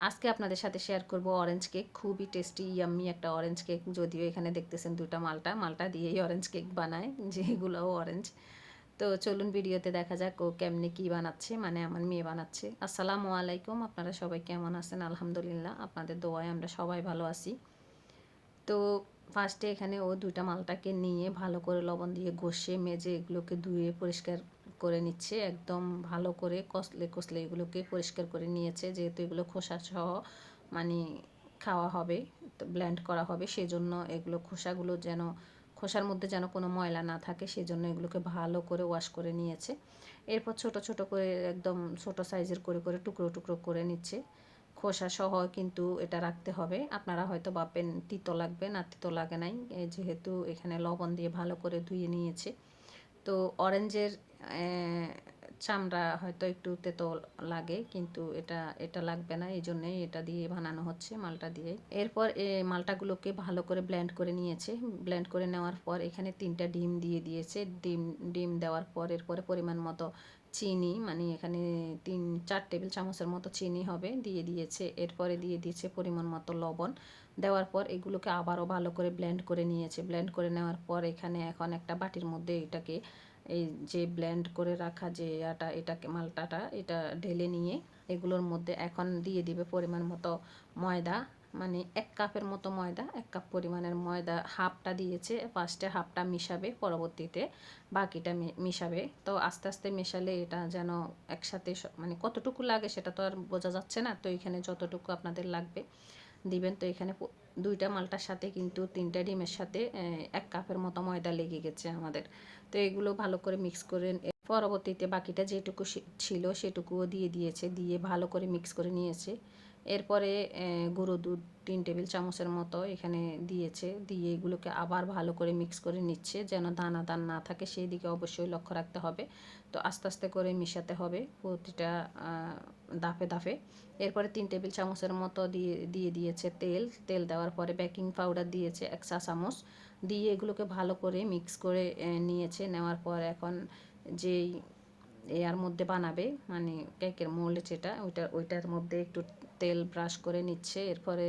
আজকে আপনাদের সাথে শেয়ার করব অরেঞ্জ কেক খুবই টেস্টি ইয়াম্মি একটা অরেঞ্জ কেক যদিও এখানে দেখতেছেন দুটা মালটা মালটা দিয়েই অরেঞ্জ কেক বানায় যেগুলোও অরেঞ্জ তো চলুন ভিডিওতে দেখা যাক ও কেমনি কী বানাচ্ছে মানে আমার মেয়ে বানাচ্ছে। আসসালামু আলাইকুম, আপনারা সবাই কেমন আছেন? আলহামদুলিল্লাহ, আপনাদের দোয়ায় আমরা সবাই ভালো আছি। তো ফার্স্টে এখানে ও দুইটা মালটাকে নিয়ে ভালো করে লবণ দিয়ে ঘষে, মেজে এগুলোকে ধুয়ে পরিষ্কার করে নিচ্ছে, একদম ভালো করে কষলে কষলে এগুলোকে পরিষ্কার করে নিয়েছে, যেহেতু এগুলো খোসা সহ মানে খাওয়া হবে ব্ল্যান্ড করা হবে, সেজন্য এগুলো খোসাগুলো যেন, খোসার মধ্যে যেন কোনো ময়লা না থাকে, সেজন্য এগুলোকে ভালো করে ওয়াশ করে নিয়েছে। এরপর ছোট ছোট করে একদম ছোট সাইজের করে করে টুকরো টুকরো করে নিচ্ছে। খোসা সহ কিন্তু এটা রাখতে হবে। আপনারা হয়তো ভাববেন, তিতো লাগবে না, তিতো লাগে নাই। যেহেতু এখানে লবণ দিয়ে ভালো করে ধুয়ে নিয়েছে। তো অরেঞ্জের চামড়া হয়তো একটু তেতো লাগে, কিন্তু এটা এটা লাগবে না, এই জন্যই এটা দিয়ে বানানো হচ্ছে মালটা দিয়ে। এরপর মালটাগুলোকে ভালো করে ব্লেন্ড করে নিয়েছে। ব্লেন্ড করে নেওয়ার পর এখানে তিনটা ডিম দিয়ে দিয়েছে। ডিম ডিম দেওয়ার পর এরপরে পরিমাণ মতো চিনি মানে এখানে তিন, চার টেবিল চামচের মতো চিনি হবে, দিয়ে দিয়েছে। এরপরে দিয়ে দিয়েছে পরিমাণ মতো লবণ। দেওয়ার পর এগুলোকে আবারও ভালো করে ব্লেন্ড করে নিয়েছে। ব্লেন্ড করে নেওয়ার পর এখানে এখন একটা বাটির মধ্যে এটাকে এই যে ব্লেন্ড করে রাখা যে আটা এটাকে, মালটাটা, এটা ঢেলে নিয়ে এগুলোর মধ্যে এখন দিয়ে দিবে পরিমাণ মতো ময়দা। মানে এক কাপের মতো ময়দা, এক কাপ পরিমাণের ময়দা হাফটা দিয়েছে ফার্স্টে হাফটা মিশাবে পরবর্তীতে, বাকিটা মিশাবে। তো আস্তে আস্তে মেশালে এটা যেন একসাথে মানে কতটুকু লাগে সেটা তো আর বোঝা যাচ্ছে না, তো এখানে যতটুকু আপনাদের লাগবে দিবেন। তো এখানে দুইটা মালটার সাথে কিন্তু তিনটা ডিমের সাথে এক কাপের মতো ময়দা লেগে গেছে আমাদের। তো এগুলো ভালো করে মিক্স করে পরবর্তীতে বাকিটা যেটুকু ছিল সেটুকুও দিয়ে দিয়েছে, দিয়ে ভালো করে মিক্স করে নিয়েছে। এরপরে গুঁড়ো দুধ, তিন টেবিল চামচের মতো এখানে দিয়েছে। দিয়ে এগুলোকে আবার ভালো করে মিক্স করে নিচ্ছে, যেন দানা দান না থাকে, সেই দিকে অবশ্যই লক্ষ্য রাখতে হবে। তো আস্তে আস্তে করে মিশাতে হবে প্রতিটা দাফে দাফে এরপরে তিন টেবিল চামচের মতো দিয়ে দিয়ে দিয়েছে তেল। তেল দেওয়ার পরে বেকিং পাউডার দিয়েছে এক চা চামচ। দিয়ে এগুলোকে ভালো করে মিক্স করে নিয়েছে। নেওয়ার পর এখন যেই এর মধ্যে বানাবে মানে কেকের মোল্ড যেটা, ওইটা, ওইটার মধ্যে একটু তেল ব্রাশ করে নিচ্ছে, এরপরে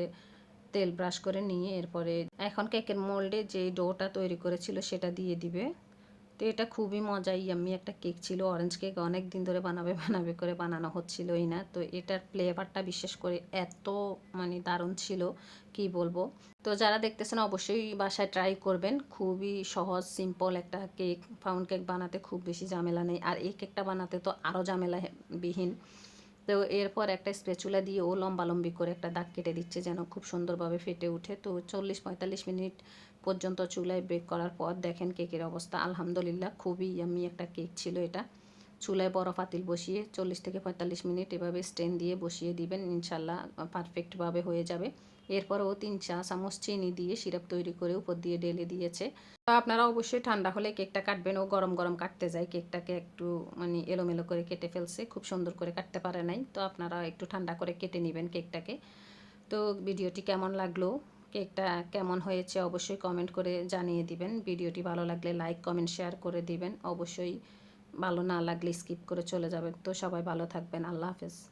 তেল ব্রাশ করে নিয়ে, এরপরে এখন কেকের মোল্ডে যে ডোটা তৈরি করেছিল সেটা দিয়ে দিবে। তো এটা খুবই মজাই। আমি একটা কেক ছিল অরেঞ্জ কেক অনেক দিন ধরে বানাবে বানাবে করে বানানো হচ্ছিলই না। তো এটার ফ্লেভারটা বিশেষ করে এত মানে দারুণ ছিল, কি বলব? তো যারা দেখতেছেন অবশ্যই বাসায় ট্রাই করবেন। খুবই সহজ সিম্পল একটা কেক ফাউন্ড কেক বানাতে খুব বেশি ঝামেলা নেই। আর এই কেকটা বানাতে তো আরও ঝামেলা বিহীন তো এরপর একটা স্পেচুলা দিয়ে ও লম্বালম্বি করে একটা দাগ কেটে দিচ্ছে যেন খুব সুন্দরভাবে ফেটে উঠে তো চল্লিশ পঁয়তাল্লিশ মিনিট পর্যন্ত চুলায় বেক করার পর দেখেন কেকের অবস্থা। আলহামদুলিল্লাহ, খুবই আমি একটা কেক ছিল এটা। চুলায় বড় পাতিল বসিয়ে চল্লিশ থেকে পঁয়তাল্লিশ মিনিট এভাবে স্টেন দিয়ে বসিয়ে দিবেন, ইনশাল্লাহ পারফেক্টভাবে হয়ে যাবে। এরপরও তিন চা চামচ চিনি দিয়ে সিরাপ তৈরি করে উপর দিয়ে ঢেলে দিয়েছে। তো আপনারা অবশ্যই ঠান্ডা হলে কেকটা কাটবেন ও গরম গরম কাটতে যায়। কেকটাকে একটু মানে এলোমেলো করে কেটে ফেলছে, খুব সুন্দর করে কাটতে পারে নাই। তো আপনারা একটু ঠান্ডা করে কেটে নেবেন কেকটাকে। তো ভিডিওটি কেমন লাগল? কেকটা কেমন হয়েছে অবশ্যই কমেন্ট করে জানিয়ে দিবেন। ভিডিওটি ভালো লাগলে লাইক, কমেন্ট, শেয়ার করে দিবেন। অবশ্যই ভালো না লাগলে স্কিপ করে চলে যাবেন। তো সবাই ভালো থাকবেন। আল্লাহ হাফেজ।